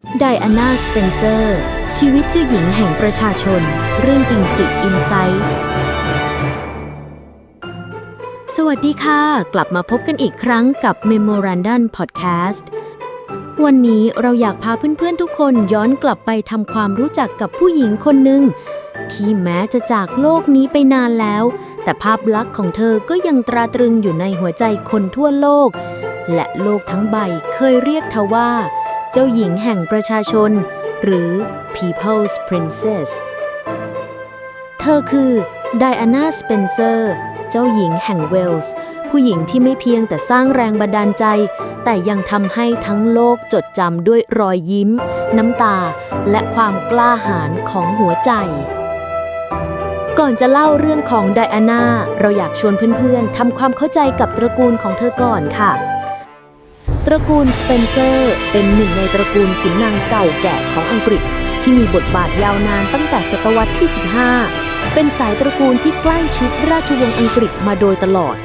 ไดอาน่า สเปนเซอร์ ชีวิตเจ้าหญิงแห่งประชาชน เรื่องจริงสิอินไซต์สวัสดีค่ะ กลับมาพบกันอีกครั้งกับ Memorandum Podcast วันนี้เราอยากพาเพื่อนๆทุกคนย้อนกลับไปทำความรู้จักกับผู้หญิงคนหนึ่งที่แม้จะจากโลกนี้ไปนานแล้ว แต่ภาพลักษณ์ของเธอก็ยังตราตรึงอยู่ในหัวใจคนทั่วโลก และโลกทั้งใบเคยเรียกเธอว่า เจ้าหญิงแห่งประชาชน หรือ People's Princess เธอคือไดอาน่าสเปนเซอร์ เจ้าหญิงแห่งเวลส์ ผู้หญิงที่ไม่เพียงแต่สร้างแรงบันดาลใจ แต่ยังทำให้ทั้งโลกจดจำด้วยรอยยิ้ม น้ำตา และความกล้าหาญของหัวใจ ก่อนจะเล่าเรื่องของไดอาน่า เราอยากชวนเพื่อนๆทำความเข้าใจกับตระกูลของเธอก่อนค่ะ ระกูลสเปนเซอร์เป็นหนึ่งในตระกูลขุนนางเก่าแก่ของอังกฤษ ที่มีบทบาทยาวนานตั้งแต่ศตวรรษที่ 15 เป็นสายตระกูลที่ใกล้ชิดราชวงศ์อังกฤษมาโดยตลอด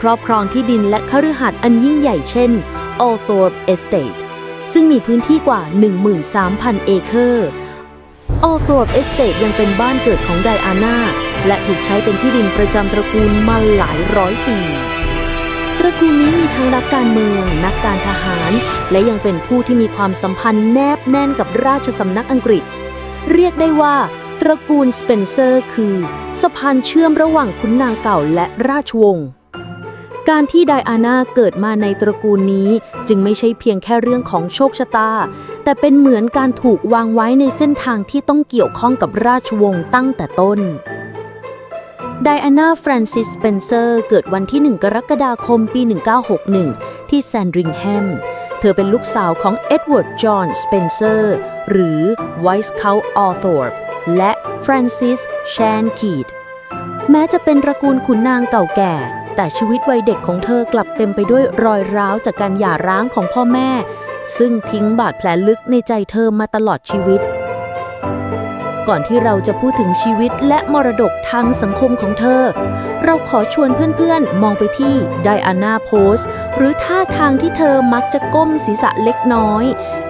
ครอบครองที่ดินและคฤหัสถ์อันยิ่งใหญ่เช่น Althorp Estate ซึ่งมีพื้นที่กว่า 13,000 เอเคอร์ Althorp Estate ยังเป็นบ้านเกิดของไดอาน่าและถูกใช้เป็นที่ดินประจำตระกูลมาหลายร้อยปี ตระกูลนี้มีทั้งนักการเมือง นักการทหาร และยังเป็นผู้ที่มีความสัมพันธ์แนบแน่นกับราชสำนักอังกฤษ เรียกได้ว่า ตระกูลสเปนเซอร์คือสะพานเชื่อมระหว่างขุนนางเก่าและราชวงศ์การที่ไดอาน่าเกิดมาในตระกูลนี้จึงไม่ใช่เพียงแค่เรื่องของโชคชะตา แต่เป็นเหมือนการถูกวางไว้ในเส้นทางที่ต้องเกี่ยวข้องกับราชวงศ์ตั้งแต่ต้น ไดอาน่าฟรานซิสเปนเซอร์เกิดวันที่ 1 กรกฎาคมปี 1961 ที่แซนดริงแฮม เธอเป็นลูกสาวของเอ็ดเวิร์ด จอห์น สเปนเซอร์ หรือไวส์เคาออ t อร์และฟรานซิสแชนคีดแม้จะเป็นตระกูลขุนนางเก่าแก่ แต่ชีวิตวัยเด็กของเธอกลับเต็มไปด้วยรอยร้าวจากการหย่าร้างของพ่อแม่ ซึ่งทิ้งบาดแผลลึกในใจเธอมาตลอดชีวิต ก่อนที่เราจะพูดถึงชีวิตและมรดกทางสังคมของเธอ เราขอชวนเพื่อนๆ มองไปที่ไดอาน่าโพสหรือท่าทางที่เธอมักจะก้มศีรษะเล็กน้อย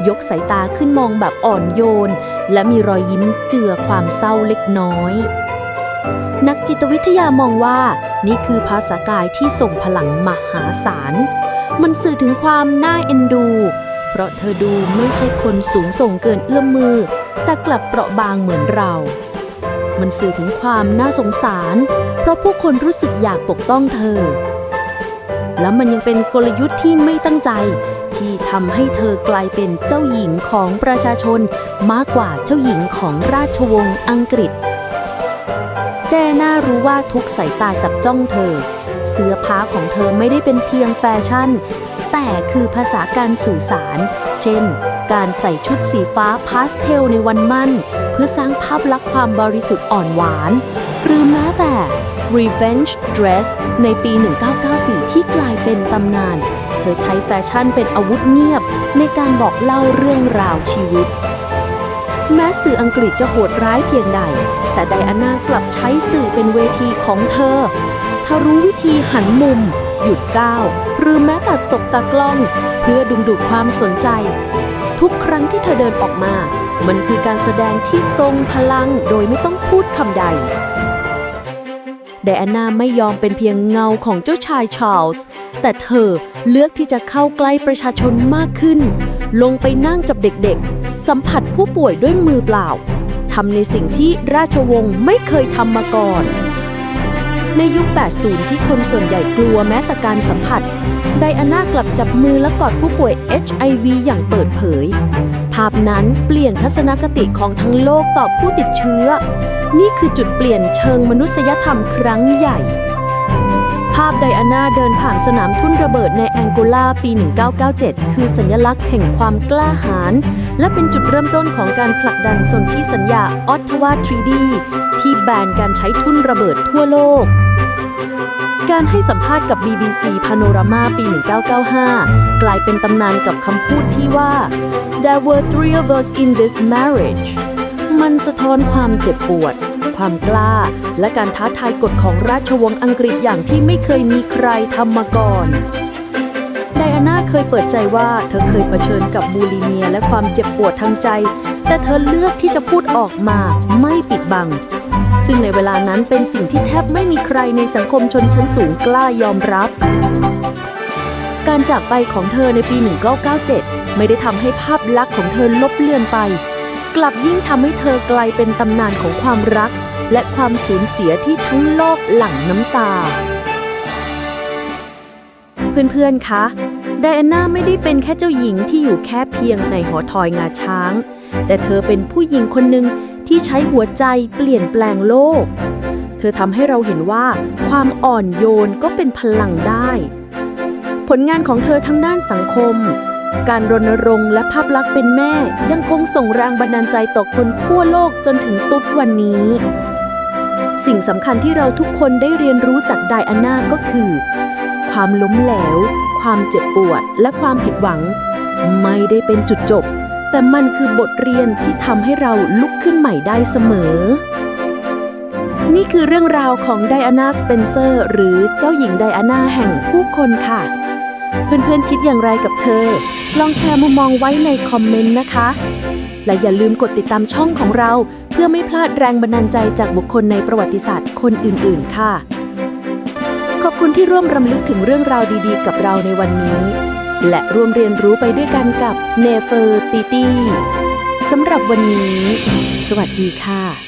ยกสายตาขึ้นมองแบบอ่อนโยน และมีรอยยิ้มเจือความเศร้าเล็กน้อย นักจิตวิทยามองว่านี่คือภาษากายที่ส่งพลังมหาศาล มันสื่อถึงความน่าเอ็นดู เพราะเธอดูไม่ใช่คนสูงส่งเกินเอื้อมมือ แต่กลับเปราะบางเหมือนเรา มันสื่อถึงความน่าสงสาร เพราะผู้คนรู้สึกอยากปกป้องเธอ และมันยังเป็นกลยุทธ์ที่ไม่ตั้งใจ ที่ทำให้เธอกลายเป็นเจ้าหญิงของประชาชน มากกว่าเจ้าหญิงของราชวงศ์อังกฤษ แดน่ารู้ว่าทุกสายตาจับจ้องเธอ เสื้อผ้าของเธอไม่ได้เป็นเพียงแฟชั่น แต่คือภาษาการสื่อสาร เช่น การใส่ชุดสีฟ้าพาสเทลในวันมั่น เพื่อสร้างภาพลักษณ์ความบริสุทธิ์อ่อนหวาน หรือแม้แต่ Revenge Dress ในปี 1994 ที่กลายเป็นตำนาน เธอใช้แฟชั่นเป็นอาวุธเงียบ ในการบอกเล่าเรื่องราวชีวิต แม้สื่ออังกฤษจะโหดร้ายเพียงใด แต่ไดอาน่ากลับใช้สื่อเป็นเวทีของเธอ เธอรู้วิธีหันมุม หยุดก้าว หรือแม้แต่สบตากล้อง เพื่อดึงดูดความสนใจ ทุกครั้งที่เธอเดินออกมา มันคือการแสดงที่ทรงพลังโดยไม่ต้องพูดคำใด ไดอาน่าไม่ยอมเป็นเพียงเงาของเจ้าชายชาร์ลส์ แต่เธอเลือกที่จะเข้าใกล้ประชาชนมากขึ้น ลงไปนั่งจับเด็กๆ สัมผัสผู้ป่วยด้วยมือเปล่า ทำในสิ่งที่ราชวงศ์ไม่เคยทำมาก่อน ในยุค 80 ที่คนส่วนใหญ่กลัวแม้แต่การสัมผัส ไดอาน่ากลับจับมือและกอดผู้ป่วย HIV อย่างเปิดเผย ภาพนั้นเปลี่ยนทัศนคติของทั้งโลกต่อผู้ติดเชื้อ นี่คือจุดเปลี่ยนเชิงมนุษยธรรมครั้งใหญ่ ภาพไดอาน่าเดินผ่านสนามทุ่นระเบิดในแองโกลาปี 1997 คือสัญลักษณ์แห่งความกล้าหาญและเป็นจุดเริ่มต้นของการผลักดันสนธิสัญญาออตทวาทรีดีที่แบนการใช้ทุ่นระเบิดทั่วโลก การให้สัมภาษณ์กับ BBC Panorama ปี 1995 กลายเป็นตำนานกับคำพูดที่ว่า There were three of us in this marriage มันสะท้อนความเจ็บปวด ความกล้า และการท้าทายกฎของราชวงศ์อังกฤษอย่างที่ไม่เคยมีใครทำมาก่อนไดอาน่าเคยเปิดใจว่าเธอเคยเผชิญกับบูลิเมียและความเจ็บปวดทางใจ แต่เธอเลือกที่จะพูดออกมาไม่ปิดบัง ซึ่งในเวลานั้นเป็นสิ่งที่แทบไม่มีใครในสังคมชนชั้นสูงกล้ายอมรับ การจากไปของเธอในปี 1997 ไม่ได้ทำให้ภาพลักษณ์ของเธอลบเลือนไป กลับยิ่งทำให้เธอกลายเป็นตำนานของความรัก และความสูญเสียที่ทั้งโลกหลั่งน้ำตา เพื่อนๆ คะไดอาน่าไม่ได้เป็นแค่เจ้าหญิงที่อยู่แค่เพียงในหอทอยงาช้าง แต่เธอเป็นผู้หญิงคนหนึ่ง ที่ใช้หัวใจเปลี่ยนแปลงโลก เธอทำให้เราเห็นว่า ความอ่อนโยนก็เป็นพลังได้ ผลงานของเธอทั้งด้านสังคม การรณรงค์และภาพลักษณ์เป็นแม่ ยังคงส่งแรงบันดาลใจต่อคนทั่วโลกจนถึงตุ๊ดวันนี้ สิ่งสำคัญที่เราทุกคนได้เรียนรู้จากไดอาน่าก็คือ ความล้มเหลว ความเจ็บปวด และความผิดหวัง ไม่ได้เป็นจุดจบ แต่มันคือบทเรียนที่ทำให้เราลุกขึ้นใหม่ได้เสมอ นี่คือเรื่องราวของไดอาน่าสเปนเซอร์ หรือเจ้าหญิงไดอาน่าแห่งผู้คนค่ะ เพื่อนๆคิดอย่างไรกับเธอ ลองแชร์มุมมองไว้ในคอมเมนต์นะคะ และอย่าลืมกดติดตามช่องของเรา เพื่อไม่พลาดแรงบันดาลใจจากบุคคลในประวัติศาสตร์คนอื่น ๆ ค่ะ ขอบคุณที่ร่วมรำลึกถึงเรื่องราวดีๆ กับเราในวันนี้ และร่วมเรียนรู้ไปด้วยกันกับเนเฟอร์ติตี้สำหรับวันนี้ สวัสดีค่ะ